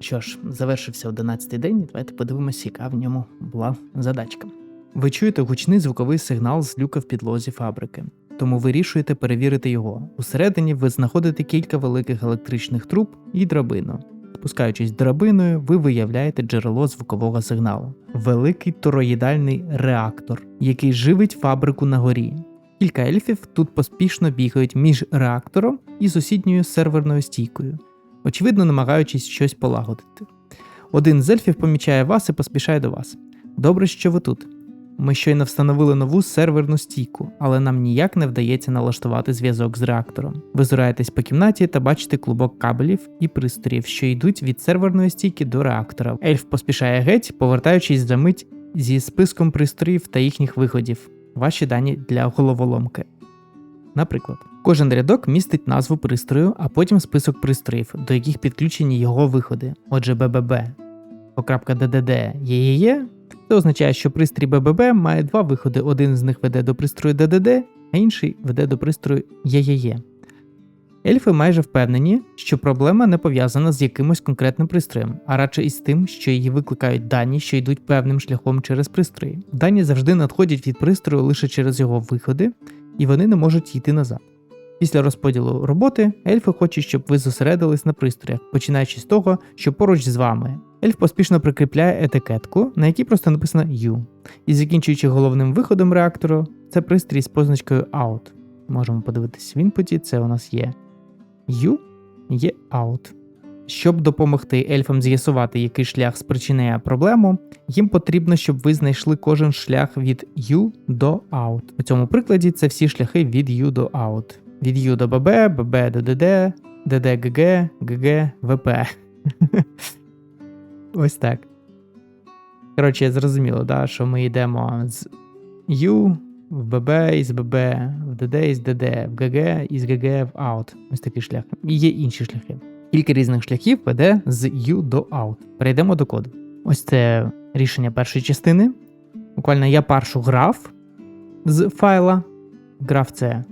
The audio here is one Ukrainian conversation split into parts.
Що ж, завершився 11-й день, і давайте подивимося, яка в ньому була задачка. Ви чуєте гучний звуковий сигнал з люка в підлозі фабрики, тому вирішуєте перевірити його. Усередині ви знаходите кілька великих електричних труб і драбину. Спускаючись драбиною, ви виявляєте джерело звукового сигналу великий тороїдальний реактор, який живить фабрику на горі. Кілька ельфів тут поспішно бігають між реактором і сусідньою серверною стійкою, очевидно, намагаючись щось полагодити. Один з ельфів помічає вас і поспішає до вас. Добре, що ви тут. Ми щойно встановили нову серверну стійку, але нам ніяк не вдається налаштувати зв'язок з реактором. Ви зираєтесь по кімнаті та бачите клубок кабелів і пристроїв, що йдуть від серверної стійки до реактора. Ельф поспішає геть, повертаючись за мить зі списком пристроїв та їхніх виходів. Ваші дані для головоломки. Наприклад, кожен рядок містить назву пристрою, а потім список пристроїв, до яких підключені його виходи. Отже, БББ. Покрапка ДДД ЄЄ це означає, що пристрій БББ має два виходи: один з них веде до пристрою ДДД, а інший веде до пристрою ЄЄ. Ельфи майже впевнені, що проблема не пов'язана з якимось конкретним пристроєм, а радше із тим, що її викликають дані, що йдуть певним шляхом через пристрої. Дані завжди надходять від пристрою лише через його виходи, і вони не можуть йти назад. Після розподілу роботи ельфи хочуть, щоб ви зосередились на пристроях, починаючи з того, що поруч з вами. Ельф поспішно прикріпляє етикетку, на якій просто написано U. І закінчуючи головним виходом реактору, це пристрій з позначкою OUT. Можемо подивитись в інпуті, це у нас є U, є OUT. Щоб допомогти ельфам з'ясувати, який шлях спричиняє проблему, їм потрібно, щоб ви знайшли кожен шлях від U до OUT. У цьому прикладі це всі шляхи від U до OUT. Від U до BB, BB до DD, DD GG, GG, VP. Ось так. Коротше, зрозуміло, да, що ми йдемо з U в BB, із BB в DD, із DD в GG, із GG в OUT. Ось такий шлях. Є інші шляхи. Кілька різних шляхів веде з U до OUT. Перейдемо до коду. Ось це рішення першої частини. Буквально я першу граф з файла. Граф це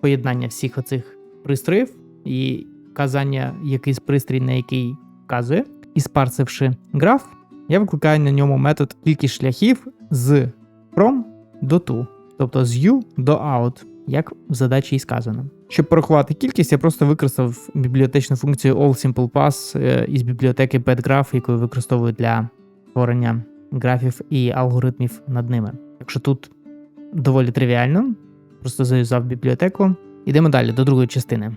поєднання всіх оцих пристроїв і вказання якийсь пристрій, на який вказує. І спарсивши граф, я викликаю на ньому метод кількість шляхів з from до to, тобто з U до out, як в задачі і сказано. Щоб порахувати кількість, я просто використав бібліотечну функцію AllSimplePass е, із бібліотеки PetGraph, яку я використовую для створення графів і алгоритмів над ними. Якщо тут доволі тривіально, просто заюзав бібліотеку. Йдемо далі до другої частини.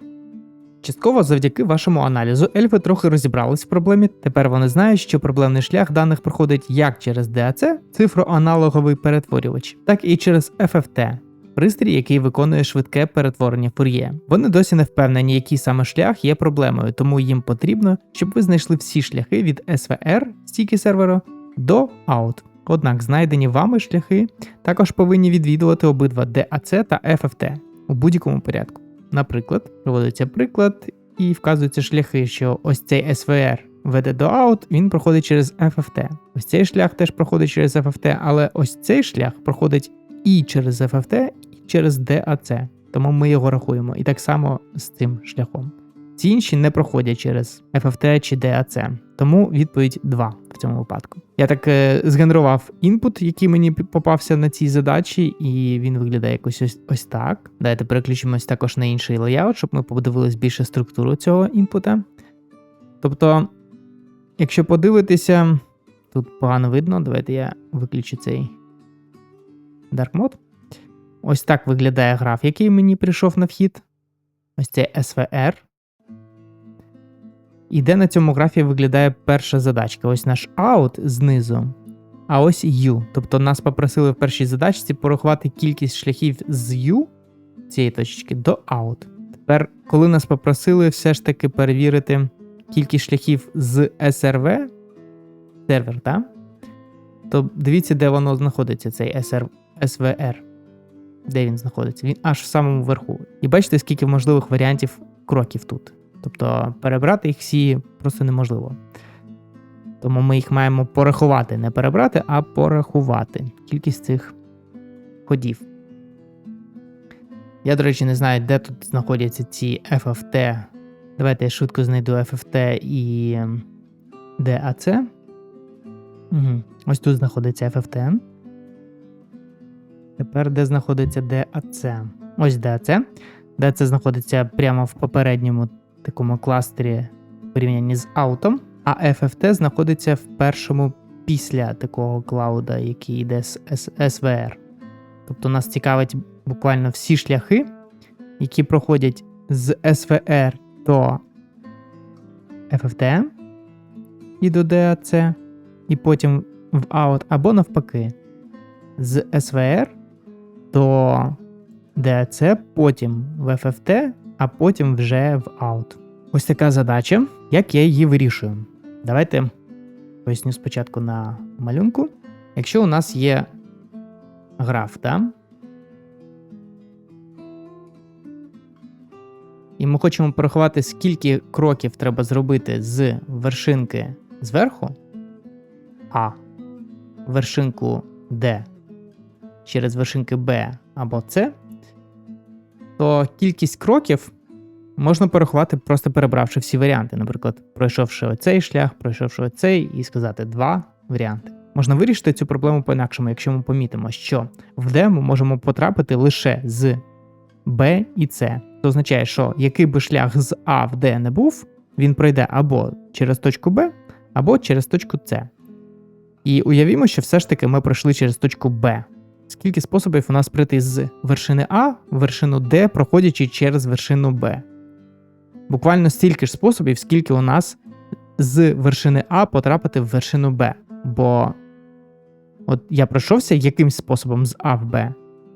Частково завдяки вашому аналізу ельфи трохи розібрались в проблемі. Тепер вони знають, що проблемний шлях даних проходить як через DAC, цифроаналоговий перетворювач, так і через FFT, пристрій, який виконує швидке перетворення фур'є. Вони досі не впевнені, який саме шлях є проблемою, тому їм потрібно, щоб ви знайшли всі шляхи від SVR стійки серверу до OUT. Однак знайдені вами шляхи також повинні відвідувати обидва DAC та FFT у будь-якому порядку. Наприклад, проводиться приклад і вказуються шляхи, що ось цей SVR веде до out, він проходить через FFT. Ось цей шлях теж проходить через FFT, але ось цей шлях проходить і через FFT, через DAC. Тому ми його рахуємо. І так само з цим шляхом. Ці інші не проходять через FFT чи DAC, тому відповідь 2 в цьому випадку. Я так е, згенерував інпут, який мені попався на цій задачі, і він виглядає якось ось, ось так. Давайте переключимось також на інший леяут, щоб ми подивились більше структуру цього інпута. Тобто, якщо подивитися, тут погано видно, давайте я виключу цей Dark Mode. Ось так виглядає граф, який мені прийшов на вхід. Ось це SVR. І де на цьому графі виглядає перша задачка. Ось наш out знизу, а ось U. Тобто нас попросили в першій задачці порахувати кількість шляхів з U цієї точки до out. Тепер, коли нас попросили все ж таки перевірити кількість шляхів з SRV, сервер, так? то дивіться, де воно знаходиться, цей SR, SVR. Де він знаходиться? Він аж в самому верху. І бачите, скільки можливих варіантів кроків тут. Тобто перебрати їх всі просто неможливо. Тому ми їх маємо порахувати, не перебрати, а порахувати кількість цих ходів. Я, до речі, не знаю, де тут знаходяться ці FFT. Давайте я швидко знайду FFT і DAC. Угу. Ось тут знаходиться FFT. Тепер де знаходиться DAC? Ось DAC. DAC знаходиться прямо в попередньому такому кластері в порівнянні з аутом, а FFT знаходиться в першому після такого клауда, який йде з SVR. Тобто нас цікавить буквально всі шляхи, які проходять з SVR до FFT і до DAC, і потім в out, або навпаки, з SVR до DAC, потім в FFT, а потім вже в out. Ось така задача, як я її вирішую. Давайте поясню спочатку на малюнку. Якщо у нас є граф, да? і ми хочемо порахувати, скільки кроків треба зробити з вершинки зверху, А, вершинку Д через вершинки Б або С, то кількість кроків можна порахувати, просто перебравши всі варіанти. Наприклад, пройшовши оцей шлях, пройшовши оцей, і сказати два варіанти. Можна вирішити цю проблему по-інакшому, якщо ми помітимо, що в D ми можемо потрапити лише з Б і С. Це означає, що який би шлях з А в Д не був, він пройде або через точку Б, або через точку С. І уявімо, що все ж таки ми пройшли через точку Б. Скільки способів у нас прийти з вершини А в вершину Д, проходячи через вершину Б? Буквально стільки ж способів, скільки у нас з вершини А потрапити в вершину Б. Бо от я пройшовся якимсь способом з А в Б,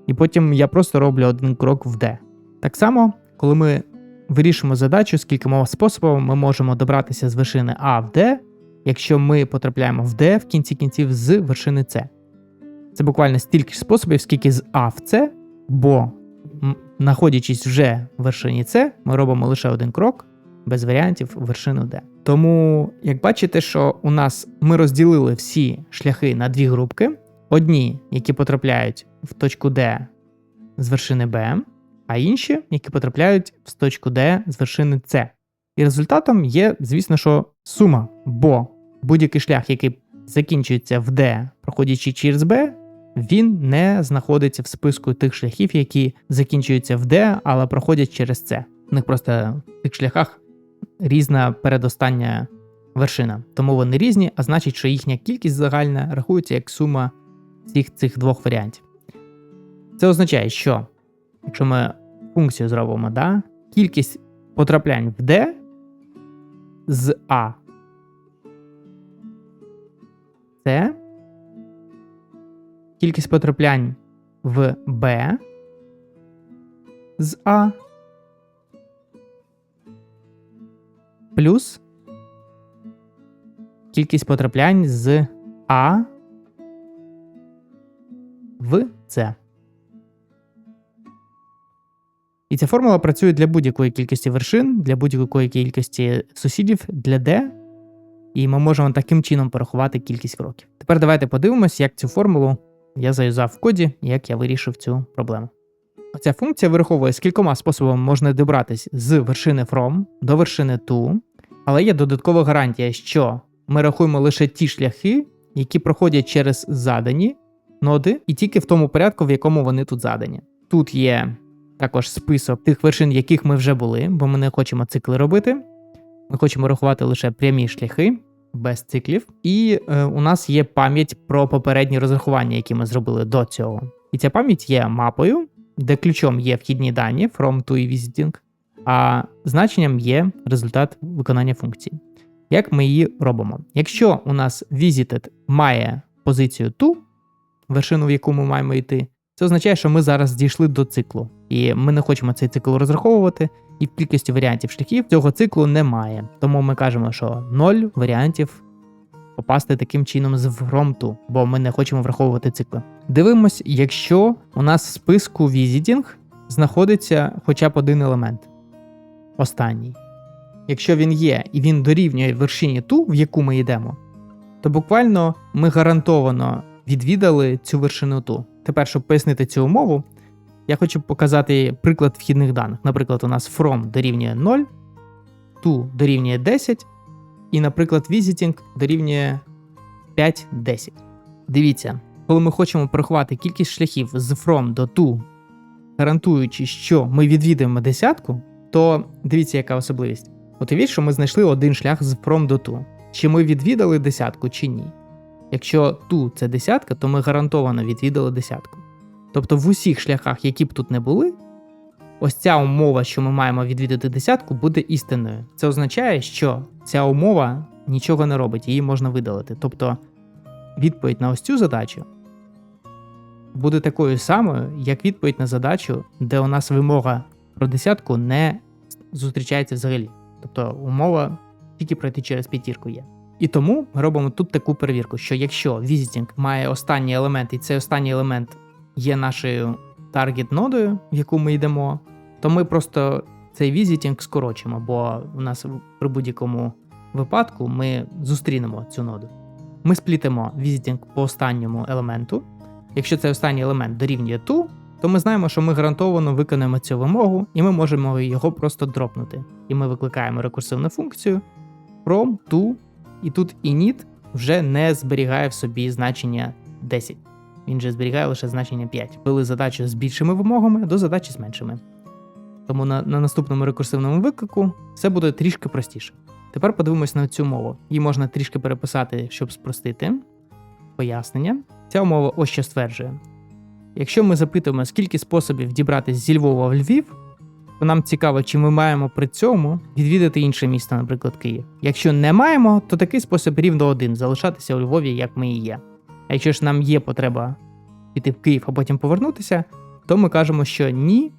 і потім я просто роблю один крок в Д. Так само, коли ми вирішимо задачу, скількома способами ми можемо добратися з вершини А в Д, якщо ми потрапляємо в Д в кінці кінців з вершини С. Це буквально стільки ж способів, скільки з А в С, бо, знаходячись вже в вершині С, ми робимо лише один крок без варіантів в вершину Д. Тому, як бачите, що у нас ми розділили всі шляхи на дві групки: одні, які потрапляють в точку Д з вершини Б, а інші, які потрапляють в точку Д з вершини С. І результатом є, звісно, що сума, бо будь-який шлях, який закінчується в Д, проходячи через Б, він не знаходиться в списку тих шляхів, які закінчуються в Д, але проходять через С. У них просто в тих шляхах різна передостання вершина. Тому вони різні, а значить, що їхня кількість загальна рахується як сума всіх цих двох варіантів. Це означає, що якщо ми функцію зробимо, да, кількість потраплянь в D з А це кількість потраплянь в Б з А плюс кількість потраплянь з А в С. І ця формула працює для будь-якої кількості вершин, для будь-якої кількості сусідів для D, і ми можемо таким чином порахувати кількість кроків. Тепер давайте подивимось, як цю формулу я заюзав в коді, як я вирішив цю проблему. Ця функція вираховує, скількома способами можна добратися з вершини from до вершини to, але є додаткова гарантія, що ми рахуємо лише ті шляхи, які проходять через задані ноди, і тільки в тому порядку, в якому вони тут задані. Тут є також список тих вершин, яких ми вже були, бо ми не хочемо цикли робити. Ми хочемо рахувати лише прямі шляхи без циклів. І е, у нас є пам'ять про попередні розрахування, які ми зробили до цього. І ця пам'ять є мапою, де ключом є вхідні дані from to і visiting, а значенням є результат виконання функції. Як ми її робимо? Якщо у нас visited має позицію to, вершину, в яку ми маємо йти, це означає, що ми зараз дійшли до циклу, і ми не хочемо цей цикл розраховувати, і в кількості варіантів шляхів цього циклу немає. Тому ми кажемо, що 0 варіантів попасти таким чином з from бо ми не хочемо враховувати цикли. Дивимось, якщо у нас в списку visiting знаходиться хоча б один елемент. Останній. Якщо він є і він дорівнює вершині ту, в яку ми йдемо, то буквально ми гарантовано відвідали цю вершину ту. Тепер, щоб пояснити цю умову, я хочу показати приклад вхідних даних. Наприклад, у нас from дорівнює 0, to дорівнює 10, і, наприклад, visiting дорівнює 5-10. Дивіться, коли ми хочемо порахувати кількість шляхів з from до to, гарантуючи, що ми відвідаємо десятку, то дивіться, яка особливість. Уявіть, що ми знайшли один шлях з from до to. Чи ми відвідали десятку, чи ні. Якщо to це десятка, то ми гарантовано відвідали десятку. Тобто в усіх шляхах, які б тут не були, ось ця умова, що ми маємо відвідати десятку, буде істинною. Це означає, що ця умова нічого не робить, її можна видалити. Тобто відповідь на ось цю задачу буде такою самою, як відповідь на задачу, де у нас вимога про десятку не зустрічається взагалі. Тобто умова тільки пройти через п'ятірку є. І тому ми робимо тут таку перевірку, що якщо visiting має останній елемент, і цей останній елемент є нашою таргет нодою, в яку ми йдемо, то ми просто цей visiting скорочимо, бо у нас при будь-якому випадку ми зустрінемо цю ноду. Ми сплітимо visiting по останньому елементу. Якщо цей останній елемент дорівнює to, то ми знаємо, що ми гарантовано виконаємо цю вимогу, і ми можемо його просто дропнути. І ми викликаємо рекурсивну функцію from to, і тут init вже не зберігає в собі значення 10. Він же зберігає лише значення 5. Вели задачу з більшими вимогами до задачі з меншими. Тому на, на наступному рекурсивному виклику все буде трішки простіше. Тепер подивимось на цю мову. Її можна трішки переписати, щоб спростити. Пояснення. Ця умова ось що стверджує. Якщо ми запитуємо, скільки способів дібратися зі Львова в Львів, то нам цікаво, чи ми маємо при цьому відвідати інше місто, наприклад, Київ. Якщо не маємо, то такий спосіб рівно один залишатися у Львові, як ми і є. А якщо ж нам є потреба піти в Київ, а потім повернутися, то ми кажемо, що ні,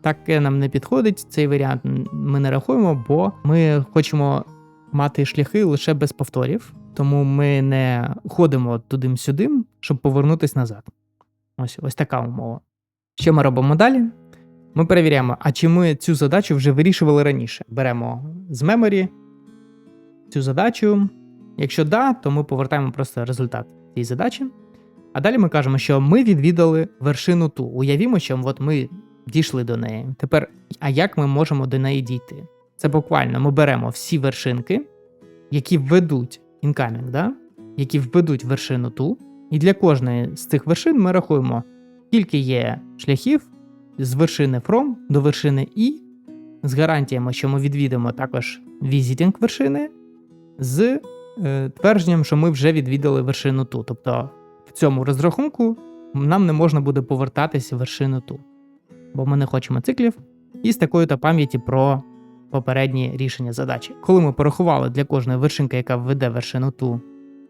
таке нам не підходить. Цей варіант ми не рахуємо, бо ми хочемо мати шляхи лише без повторів, тому ми не ходимо туди-сюдим, щоб повернутися назад. Ось ось така умова. Що ми робимо далі? Ми перевіряємо, а чи ми цю задачу вже вирішували раніше. Беремо з меморі цю задачу. Якщо да, то ми повертаємо просто результат цієї задачі. А далі ми кажемо, що ми відвідали вершину ту. Уявімо, що от ми дійшли до неї. Тепер, а як ми можемо до неї дійти? Це буквально ми беремо всі вершинки, які введуть incoming, да? які введуть вершину ту. І для кожної з цих вершин ми рахуємо, скільки є шляхів з вершини from до вершини І, з гарантіями, що ми відвідаємо також visiting вершини, з твердженням, що ми вже відвідали вершину ту. Тобто в цьому розрахунку нам не можна буде повертатися в вершину ту, бо ми не хочемо циклів, і з такою то пам'яті про попередні рішення задачі. Коли ми порахували для кожної вершинки, яка введе вершину ту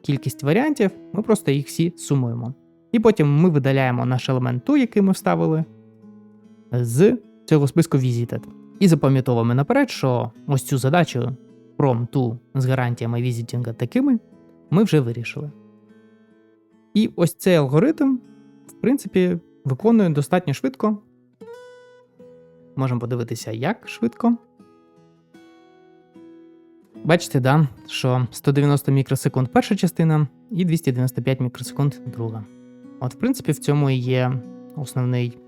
кількість варіантів, ми просто їх всі сумуємо. І потім ми видаляємо наш елемент ту, який ми вставили, з цього списку Visited. І запам'ятовуємо наперед, що ось цю задачу to з гарантіями візитінга такими ми вже вирішили. І ось цей алгоритм, в принципі, виконує достатньо швидко. Можемо подивитися, як швидко. Бачите, да, що 190 мікросекунд перша частина і 295 мікросекунд друга. От, в принципі, в цьому і є основний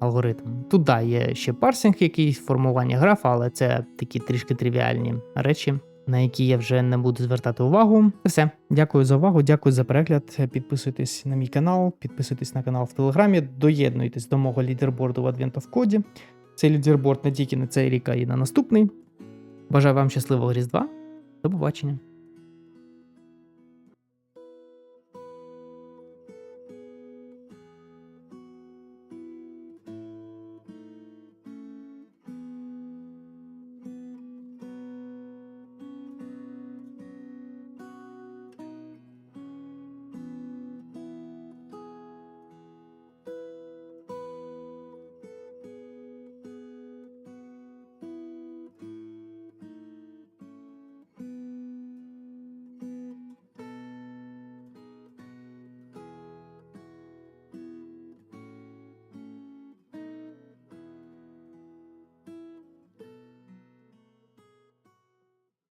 алгоритм. Тут да, є ще парсинг, якийсь формування графа, але це такі трішки тривіальні речі, на які я вже не буду звертати увагу. Все. Дякую за увагу, дякую за перегляд. Підписуйтесь на мій канал, підписуйтесь на канал в Телеграмі, доєднуйтесь до мого лідерборду в Advent of Code. Цей лідерборд не тільки на цей рік, а й на наступний. Бажаю вам щасливого Різдва. До побачення.